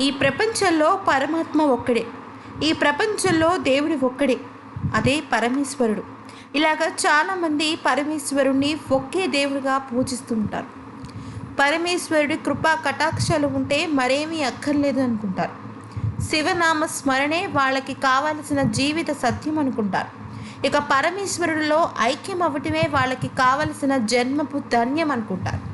ఈ ప్రపంచంలో పరమాత్మ ఒక్కడే. ఈ ప్రపంచంలో దేవుడు ఒక్కడే. అదే పరమేశ్వరుడు. ఇలాగ చాలామంది పరమేశ్వరుణ్ణి ఒకే దేవుడిగా పూజిస్తుంటారు. పరమేశ్వరుడి కృపా కటాక్షాలు ఉంటే మరేమీ అక్కర్లేదు అనుకుంటారు. శివనామ స్మరణే వాళ్ళకి కావలసిన జీవిత సత్యం అనుకుంటారు. ఇక పరమేశ్వరుడిలో ఐక్యం అవ్వటమే వాళ్ళకి కావలసిన జన్మపు ధన్యం అనుకుంటారు.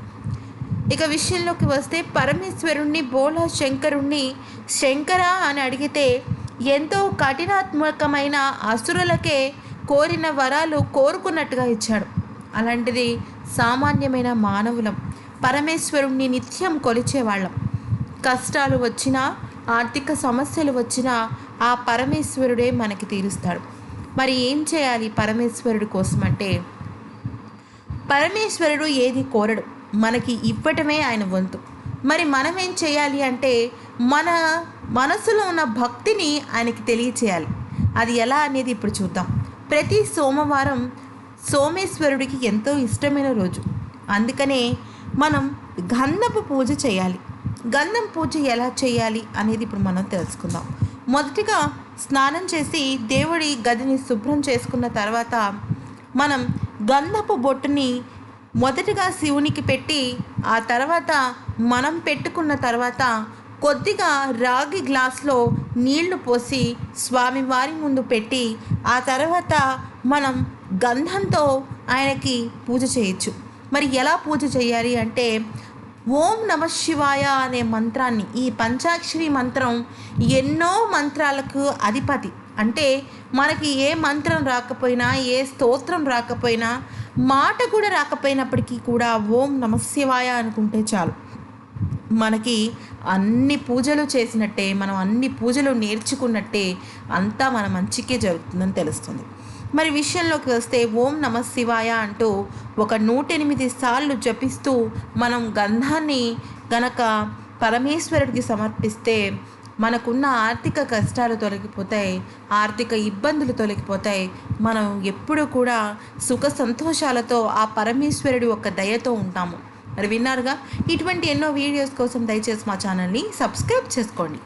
ఇక విషయంలోకి వస్తే పరమేశ్వరుణ్ణి బోళ శంకరుణ్ణి శంకర అని అడిగితే ఎంతో కఠినాత్మకమైన అసురులకే కోరిన వరాలు కోరుకున్నట్టుగా ఇచ్చాడు. అలాంటిది సామాన్యమైన మానవులం పరమేశ్వరుణ్ణి నిత్యం కొలిచేవాళ్ళం. కష్టాలు వచ్చినా ఆర్థిక సమస్యలు వచ్చినా ఆ పరమేశ్వరుడే మనకి తీరుస్తాడు. మరి ఏం చేయాలి పరమేశ్వరుడి కోసం అంటే పరమేశ్వరుడు ఏది కోరడు. మనకి ఇవ్వటమే ఆయన వంతు. మరి మనం ఏం చేయాలి అంటే మన మనసులో ఉన్న భక్తిని ఆయనకి తెలియచేయాలి. అది ఎలా అనేది ఇప్పుడు చూద్దాం. ప్రతి సోమవారం సోమేశ్వరుడికి ఎంతో ఇష్టమైన రోజు. అందుకనే మనం గంధపు పూజ చేయాలి. గంధం పూజ ఎలా చేయాలి అనేది ఇప్పుడు మనం తెలుసుకుందాం. మొదటిగా స్నానం చేసి దేవుడి గదిని శుభ్రం చేసుకున్న తర్వాత మనం గంధపు బొట్టుని మొదటగా శివునికి పెట్టి ఆ తర్వాత మనం పెట్టుకున్న తర్వాత కొద్దిగా రాగి గ్లాస్లో నీళ్ళు పోసి స్వామివారి ముందు పెట్టి ఆ తర్వాత మనం గంధంతో ఆయనకి పూజ చేయొచ్చు. మరి ఎలా పూజ చేయాలి అంటే ఓం నమ శివాయ అనే మంత్రాన్ని ఈ పంచాక్షరి మంత్రం ఎన్నో మంత్రాలకు అధిపతి. అంటే మనకి ఏ మంత్రం రాకపోయినా ఏ స్తోత్రం రాకపోయినా మాట కూడా రాకపోయినప్పటికీ కూడా ఓం నమశివాయ అనుకుంటే చాలు. మనకి అన్ని పూజలు చేసినట్టే మనం అన్ని పూజలు నేర్చుకున్నట్టే అంతా మన మంచికే జరుగుతుందని తెలుస్తుంది. మరి విషయంలోకి వస్తే ఓం నమ శివాయ అంటూ ఒక నూట ఎనిమిది సార్లు జపిస్తూ మనం గంధాన్ని గనక పరమేశ్వరుడికి సమర్పిస్తే మనకున్న ఆర్థిక కష్టాలు తొలగిపోతాయి ఆర్థిక ఇబ్బందులు తొలగిపోతాయి. మనం ఎప్పుడూ కూడా సుఖ సంతోషాలతో ఆ పరమేశ్వరుడి యొక్క దయతో ఉంటాము. మరి విన్నారుగా? ఇటువంటి ఎన్నో వీడియోస్ కోసం దయచేసి మా ఛానల్ని సబ్స్క్రైబ్ చేసుకోండి.